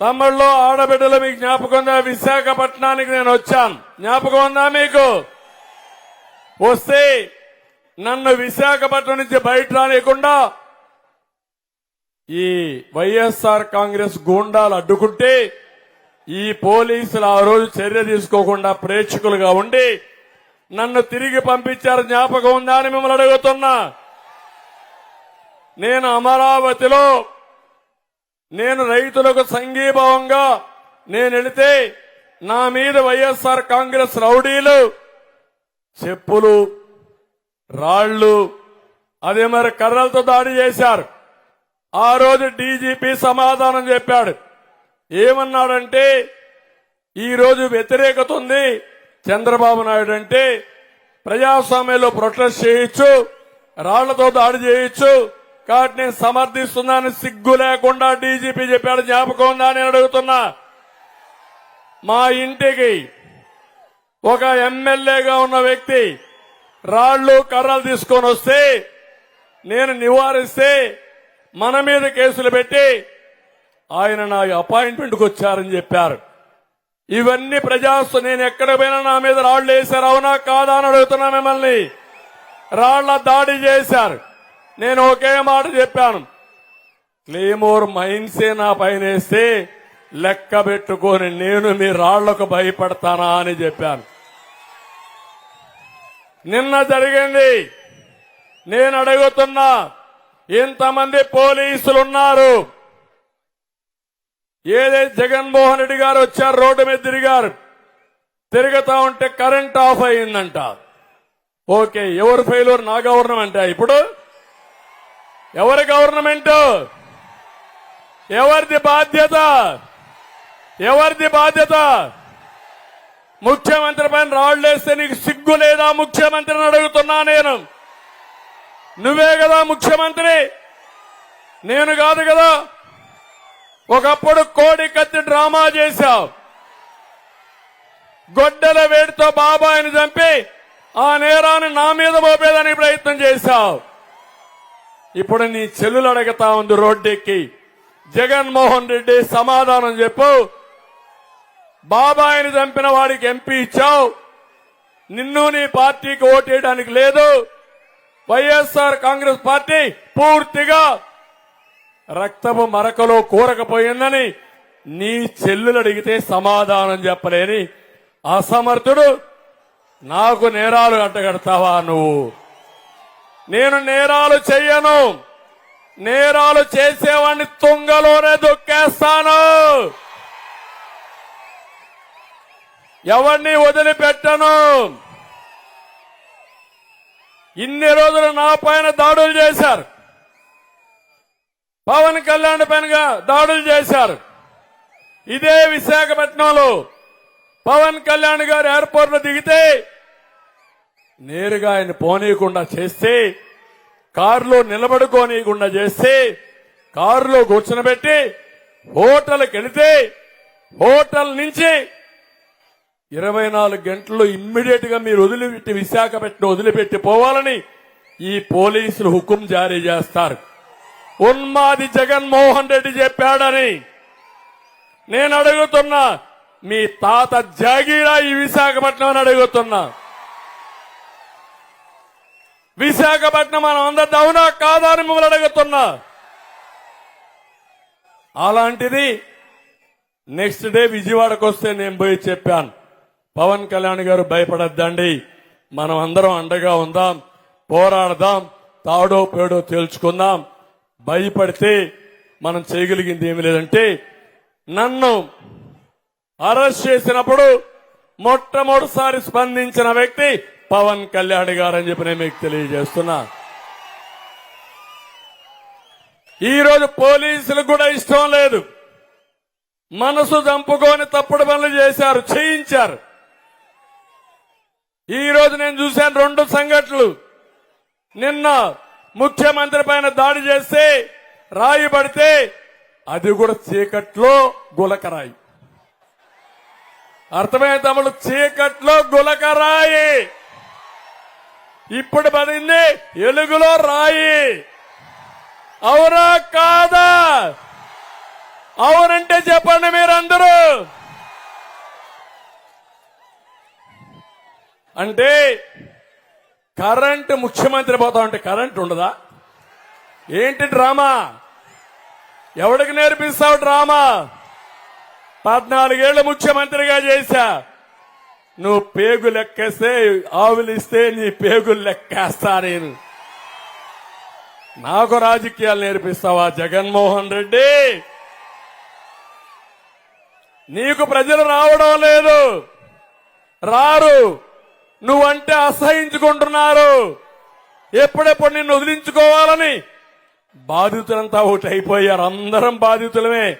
తమ్ముళ్ళు ఆడబిడ్డలు మీకు జ్ఞాపకం ఉందా? విశాఖపట్నానికి నేను వచ్చాను. జ్ఞాపకం ఉందా మీకు? వస్తే నన్ను విశాఖపట్నం నుంచి బయట రానియకుండా ఈ వైఎస్ఆర్ కాంగ్రెస్ గూండాలు అడ్డుకుంటే ఈ పోలీసులు ఆ రోజు చర్య తీసుకోకుండా ప్రేక్షకులుగా ఉండి నన్ను తిరిగి పంపించారు. జ్ఞాపకం ఉందా అని మిమ్మల్ని అడుగుతున్నా. నేను అమరావతిలో నేను రైతులకు సంఘీభావంగా నేను వెళితే నా మీద వైఎస్ఆర్ కాంగ్రెస్ రౌడీలు చెప్పులు రాళ్ళు అదే మరి కర్రలతో దాడి చేశారు. ఆ రోజు డీజీపీ సమాధానం చెప్పాడు. ఏమన్నాడంటే ఈరోజు వ్యతిరేకత ఉంది. చంద్రబాబు నాయుడు అంటే ప్రజాస్వామ్యంలో ప్రొటెస్ట్ చేయొచ్చు రాళ్ళతో దాడి చేయొచ్చు కాబట్టి నేను సమర్థిస్తున్నాను సిగ్గు లేకుండా డీజీపీ చెప్పాడు జ్ఞాపకం ఉందా నేను అడుగుతున్నా. మా ఇంటికి ఒక ఎమ్మెల్యేగా ఉన్న వ్యక్తి రాళ్ళు కర్రలు తీసుకొని వస్తే నేను నివారిస్తే మన మీద కేసులు పెట్టి ఆయన నా అపాయింట్మెంట్కి వచ్చారని చెప్పారు. ఇవన్నీ ప్రజాస్వ నేను ఎక్కడ పోయినా నా మీద రాళ్ళు వేశారు అవునా కాదా అని అడుగుతున్నా మిమ్మల్ని. రాళ్ళ దాడి చేశారు. నేను ఒకే మాట చెప్పాను. క్లేమోర్ మైన్సే నా పైన వేస్తే లెక్క పెట్టుకొని నేను మీ రాళ్ళకు భయపడతానా అని చెప్పాను. నిన్న జరిగింది. నేను అడుగుతున్నా ఇంతమంది పోలీసులు ఉన్నారు ఏదైతే జగన్మోహన్ రెడ్డి గారు వచ్చారు రోడ్డు మీద తిరిగారు. తిరుగుతా ఉంటే కరెంట్ ఆఫ్ అయిందంట. ఓకే ఎవరు ఫెయిల్యూర్ నా గవర్నమెంట్ ఇప్పుడు? ఎవరి గవర్నమెంట్? ఎవరిది బాధ్యత? ఎవరిది బాధ్యత? ముఖ్యమంత్రి పైన రాళ్ళేస్తే నీకు సిగ్గు లేదా? ముఖ్యమంత్రిని అడుగుతున్నా నేను. నువ్వే కదా ముఖ్యమంత్రి. నేను కాదు కదా. ఒకప్పుడు కోడి కత్తి డ్రామా చేశావు. గొడ్డల వేడితో బాబాయిని చంపి ఆ నేరాన్ని నా మీద మోపేదానికి ప్రయత్నం చేశావు. ఇప్పుడు నీ చెల్లులు అడుగుతా ఉంది రోడ్డెక్కి. జగన్మోహన్ రెడ్డి సమాధానం చెప్పు. బాబాయిని చంపిన వాడికి ఎంపీ ఇచ్చావు. నిన్ను నీ పార్టీకి ఓటేయడానికి లేదు. వైఎస్ఆర్ కాంగ్రెస్ పార్టీ పూర్తిగా రక్తపు మరకలో కూరకపోయిందని నీ చెల్లులు అడిగితే సమాధానం చెప్పలేని అసమర్థుడు. నాకు నేరాలు అడ్డగడతావా నువ్వు? నేను నేరాలు చెయ్యను నేరాలు చేసేవాడిని తుంగలోనే దొక్కేస్తాను. ఎవరిని వదిలిపెట్టను. ఇన్ని రోజులు నా పైన దాడులు చేశారు. పవన్ కళ్యాణ్ పైన దాడులు చేశారు. ఇదే విశాఖపట్నంలో పవన్ కళ్యాణ్ గారు ఎయిర్పోర్ట్లో దిగితే నేరుగా ఆయన పోనీయకుండా చేస్తే కారులో నిలబడుకోనీయకుండా చేస్తే కారులో కూర్చునబెట్టి హోటల్కి వెళితే హోటల్ నుంచి ఇరవై నాలుగు గంటల్లో ఇమ్మీడియట్గా మీరు వదిలిపెట్టి విశాఖపట్నం వదిలిపెట్టి పోవాలని ఈ పోలీసులు హుకుం జారీ చేస్తారు. ఉన్మాది జగన్మోహన్ రెడ్డి చెప్పాడని నేను అడుగుతున్నా. మీ తాత జాగీరా ఈ విశాఖపట్నం అని అడుగుతున్నా. విశాఖపట్నం మనం అందరి అవునా కాదా అని మిమ్మల్ని అడుగుతున్నా. అలాంటిది నెక్స్ట్ డే విజయవాడకు వస్తే నేను పోయి చెప్పాను. పవన్ కళ్యాణ్ గారు భయపడద్దండి. మనం అందరం అండగా ఉందాం పోరాడదాం తాడో పేడో తేల్చుకుందాం. భయపడితే మనం చేయగలిగింది ఏమి లేదంటే నన్ను అరెస్ట్ చేసినప్పుడు మొట్టమొదటిసారి స్పందించిన వ్యక్తి పవన్ కళ్యాణ్ గారు అని చెప్పి నేను మీకు తెలియజేస్తున్నా. ఈ రోజు పోలీసులకు కూడా ఇష్టం లేదు. మనసు చంపుకొని తప్పుడు పనులు చేశారు చేయించారు. ఈ రోజు నేను చూశాను రెండు సంఘటనలు. నిన్న ముఖ్యమంత్రి పైన దాడి చేస్తే రాయి పడితే అది కూడా చీకట్లో గులకరాయి. అర్థమైన తమ్ముడు చీకట్లో గులకరాయి. ఇప్పుడు పడింది ఎలుగులో రాయి. అవునా కాదా? అవునంటే చెప్పండి మీరందరూ. అంటే కరెంట్ ముఖ్యమంత్రి పోతా ఉంటే కరెంట్ ఉండదా? ఏంటి డ్రామా? ఎవడికి నేర్పిస్తావు డ్రామా? పద్నాలుగేళ్ళు ముఖ్యమంత్రిగా చేశా. నువ్వు పేగు లెక్కేస్తే ఆవులిస్తే నీ పేగులు లెక్కేస్తా నేను నాకు రాజకీయాలు నేర్పిస్తావా జగన్మోహన్ రెడ్డి? నీకు ప్రజలు రావడం లేదు. రారు. నువ్వంటే అసహించుకుంటున్నారు. ఎప్పుడెప్పుడు నిన్ను వదిలించుకోవాలని? బాధితులంతా ఒకటి అయిపోయారు అందరం బాధితులమే.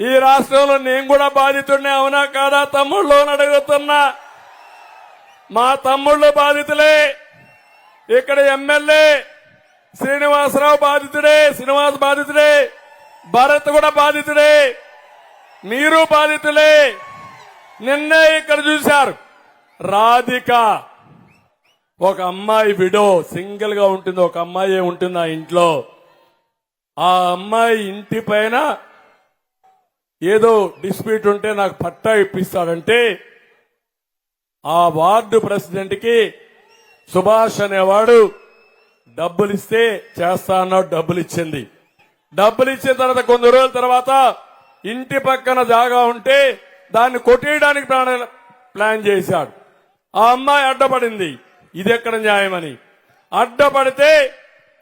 ఈ రాష్ట్రంలో నేను కూడా బాధితుడినే అవునా కాదా? తమ్ముళ్ళు అడుగుతున్నా. మా తమ్ముళ్ళు బాధితులే. ఇక్కడ ఎమ్మెల్యే శ్రీనివాసరావు బాధితుడే శ్రీనివాస్ బాధితుడే భరత్ కూడా బాధితుడే. మీరు బాధితులే. నిన్నే ఇక్కడ చూశారు. రాధిక. ఒక అమ్మాయి విడో సింగిల్గా ఉంటుంది. ఒక అమ్మాయి ఉంటుంది ఆ ఇంట్లో. ఆ అమ్మాయి ఇంటి పైన ఏదో డిస్ప్యూట్ ఉంటే నాకు పట్టా ఇప్పిస్తాడంటే ఆ వార్డు ప్రెసిడెంట్కి సుభాష్ అనేవాడు డబ్బులు ఇస్తే చేస్తా అన్నాడు డబ్బులు ఇచ్చింది డబ్బులు ఇచ్చిన తర్వాత కొన్ని రోజుల తర్వాత ఇంటి పక్కన జాగా ఉంటే దాన్ని కొట్టేయడానికి ప్లాన్- ప్లాన్ చేశాడు. ఆ అమ్మాయి అడ్డపడింది. ఇది ఎక్కడ న్యాయమని? అడ్డపడితే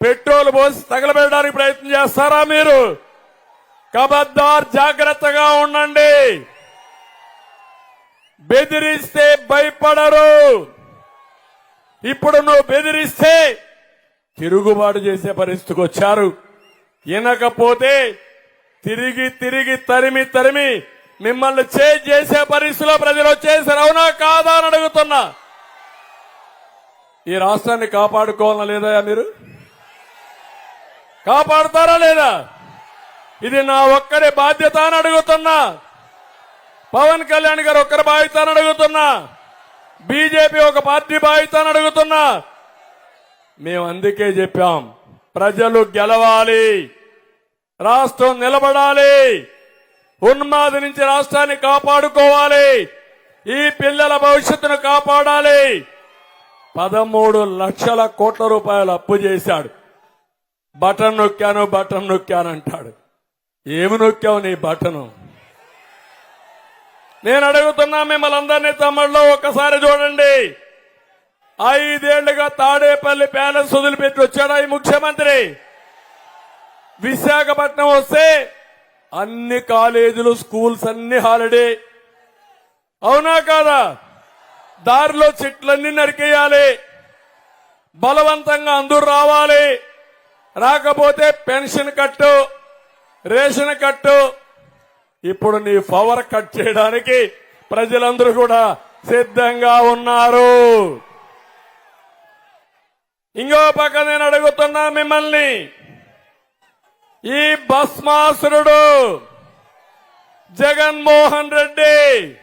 పెట్రోల్ పోసి తగలబెట్టడానికి ప్రయత్నం చేస్తారా మీరు? కబద్దార్ జాగ్రత్తగా ఉండండి. బెదిరిస్తే భయపడరు. ఇప్పుడు నువ్వు బెదిరిస్తే తిరుగుబాటు చేసే పరిస్థితికి వచ్చారు. వినకపోతే తిరిగి తిరిగి తరిమి తరిమి మిమ్మల్ని చేజ్ చేసే పరిస్థితిలో ప్రజలు వచ్చేసారు. అవునా కాదా అని అడుగుతున్నా. ఈ రాష్ట్రాన్ని కాపాడుకోవాలా లేదా మీరు? కాపాడుతారా లేదా? ఇది నా ఒక్కడి బాధ్యత అని అడుగుతున్నా. పవన్ కళ్యాణ్ గారు ఒక్కరి బాధ్యత అని అడుగుతున్నా. బీజేపీ ఒక పార్టీ బాధ్యత అని అడుగుతున్నా. మేము అందుకే చెప్పాం ప్రజలు గెలవాలి రాష్ట్రం నిలబడాలి ఉన్మాది నుంచి రాష్ట్రాన్ని కాపాడుకోవాలి ఈ పిల్లల భవిష్యత్తును కాపాడాలి. పదమూడు లక్షల కోట్ల రూపాయలు అప్పు చేశాడు. బటన్ నొక్కాను బటన్ నొక్కాను అంటాడు. ఏమి నొక్కావు నీ బటను నేను అడుగుతున్నా మిమ్మల్ని అందరినీ తమ్ముళ్ళు ఒక్కసారి చూడండి. ఐదేళ్ళుగా తాడేపల్లి ప్యాలెస్ వదిలిపెట్టి వచ్చాడా ఈ ముఖ్యమంత్రి? విశాఖపట్నం వస్తే అన్ని కాలేజీలు స్కూల్స్ అన్ని హాలిడే. అవునా కాదా? దారిలో చెట్లన్నీ నరికేయాలి. బలవంతంగా అందరూ రావాలి. రాకపోతే పెన్షన్ కట్టు. రేషన్ కట్టు. ఇప్పుడు నీ పవర్ కట్ చేయడానికి ప్రజలందరూ కూడా సిద్ధంగా ఉన్నారు. ఇంకో పక్క నేను అడుగుతున్నా మిమ్మల్ని. ఈ భస్మాసురుడు జగన్మోహన్ రెడ్డి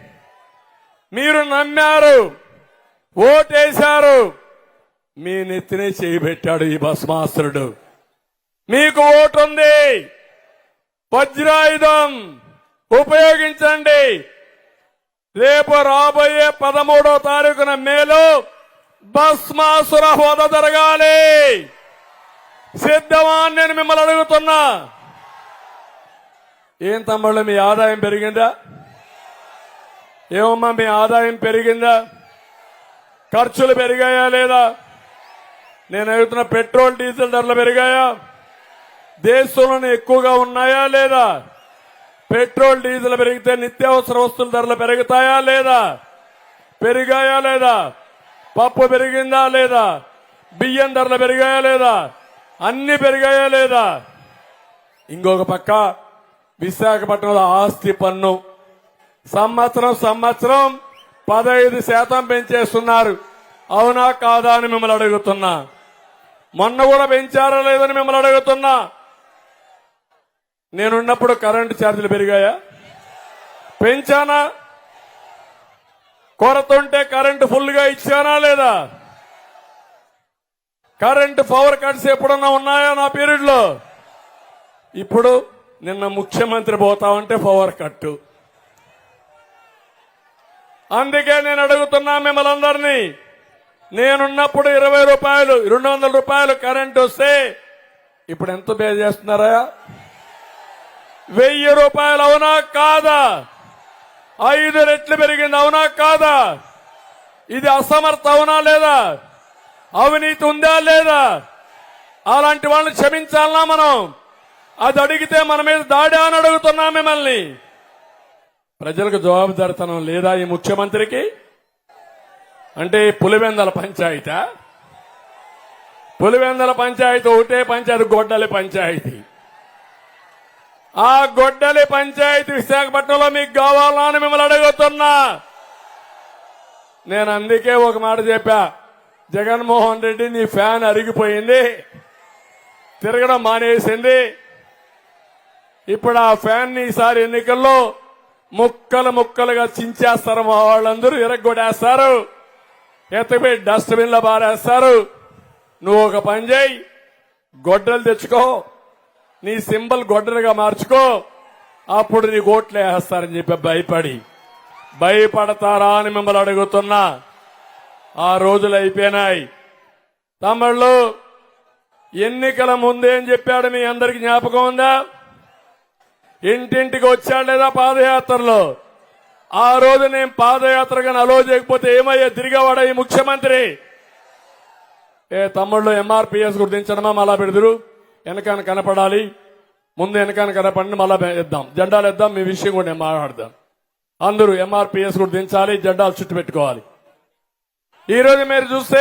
మీరు నమ్మారు ఓటేశారు. మీ నెత్తినే చేయబెట్టాడు ఈ భస్మాసురుడు. మీకు ఓటుంది. వజ్రాయుధం ఉపయోగించండి. రేపు రాబోయే పదమూడో తారీఖున మేలో భస్మాసుర హోద జరగాలి. సిద్ధమా నేను మిమ్మల్ని అడుగుతున్నా. ఏం తమ్ముళ్ళు మీ ఆదాయం పెరిగిందా? ఏమమ్మా మీ ఆదాయం పెరిగిందా? ఖర్చులు పెరిగాయా లేదా? నేను అడుగుతున్న పెట్రోల్ డీజిల్ ధరలు పెరిగాయా? దేశంలోనే ఎక్కువగా ఉన్నాయా లేదా? పెట్రోల్ డీజిల్ పెరిగితే నిత్యావసర వస్తువుల ధరలు పెరుగుతాయా లేదా? పెరిగాయా లేదా? పప్పు పెరిగిందా లేదా? బియ్యం ధరలు పెరిగాయా లేదా? అన్ని పెరిగాయా లేదా? ఇంకొక పక్క విశాఖపట్నంలో ఆస్తి పన్ను. సంవత్సరం సంవత్సరం పదహైదు శాతం పెంచేస్తున్నారు. అవునా కాదా అని మిమ్మల్ని అడుగుతున్నా. మొన్న కూడా పెంచారా లేదని మిమ్మల్ని అడుగుతున్నా. నేనున్నప్పుడు కరెంటు ఛార్జీలు పెరిగాయా? పెంచానా? కొరత ఉంటే కరెంటు ఫుల్గా ఇచ్చానా లేదా? కరెంటు పవర్ కట్స్ ఎప్పుడన్నా ఉన్నాయా నా పీరియడ్లో? ఇప్పుడు నిన్న ముఖ్యమంత్రి పోతామంటే పవర్ కట్టు. అందుకే నేను అడుగుతున్నా మిమ్మల్ని అందరినీ నేనున్నప్పుడు ఇరవై రూపాయలు రెండు వందల రూపాయలు కరెంట్ వస్తే ఇప్పుడు ఎంత పే చేస్తున్నారా? వెయ్యి రూపాయలు అవునా కాదా? ఐదు రెట్లు పెరిగింది అవునా కాదా? ఇది అసమర్థ అవునా లేదా? అవినీతి ఉందా లేదా? అలాంటి వాళ్ళని క్షమించాలనా మనం? అది అడిగితే మన మీద దాడి అని అడుగుతున్నా మిమ్మల్ని. ప్రజలకు జవాబుదారితనం లేదా ఈ ముఖ్యమంత్రికి? అంటే పులివెందల పంచాయతీ? పులివెందల పంచాయతీ ఒకటే పంచాయతీ గొడ్డలి పంచాయతీ. ఆ గొడ్డలి పంచాయతీ విశాఖపట్నంలో మీకు కావాలా అని మిమ్మల్ని అడుగుతున్నా. నేను అందుకే ఒక మాట చెప్పా. జగన్మోహన్ రెడ్డి నీ ఫ్యాన్ అరిగిపోయింది తిరగడం మానేసింది. ఇప్పుడు ఆ ఫ్యాన్ ఈసారి ఎన్నికల్లో ముక్కలు ముక్కలుగా చించేస్తారు మా వాళ్ళందరూ ఇరగొడేస్తారు ఎత్తపోయి డస్ట్బిన్లో బారేస్తారు నువ్వు ఒక పని చేయి గొడ్డలు తెచ్చుకో. నీ సింబల్ గొడ్డలుగా మార్చుకో. అప్పుడు నీ ఓట్లు వేస్తారని చెప్పి భయపడి. భయపడతారా అని మిమ్మల్ని అడుగుతున్నా. ఆ రోజులు అయిపోయినాయి. తమ్ముళ్ళు ఎన్నికల ముందేం చెప్పాడు మీ అందరికి జ్ఞాపకం ఉందా? ఇంటింటికి వచ్చాడు లేదా పాదయాత్రలో? ఆ రోజు నేను పాదయాత్రగా అలో చేయకపోతే ఏమయ్యా? తిరిగేవాడా ఈ ముఖ్యమంత్రి? ఏ తమ్ముళ్ళు ఎంఆర్పిఎస్ గుర్తించడమా? మళ్ళా పెడదురు వెనకాన కనపడాలి ముందు వెనకాన కనపడిన మళ్ళా ఇద్దాం జెండాలు ఇద్దాం మీ విషయం కూడా నేను మాట్లాడదాం అందరూ ఎంఆర్పిఎస్ గుర్తించాలి జెండాలు చుట్టు పెట్టుకోవాలి ఈ రోజు మీరు చూస్తే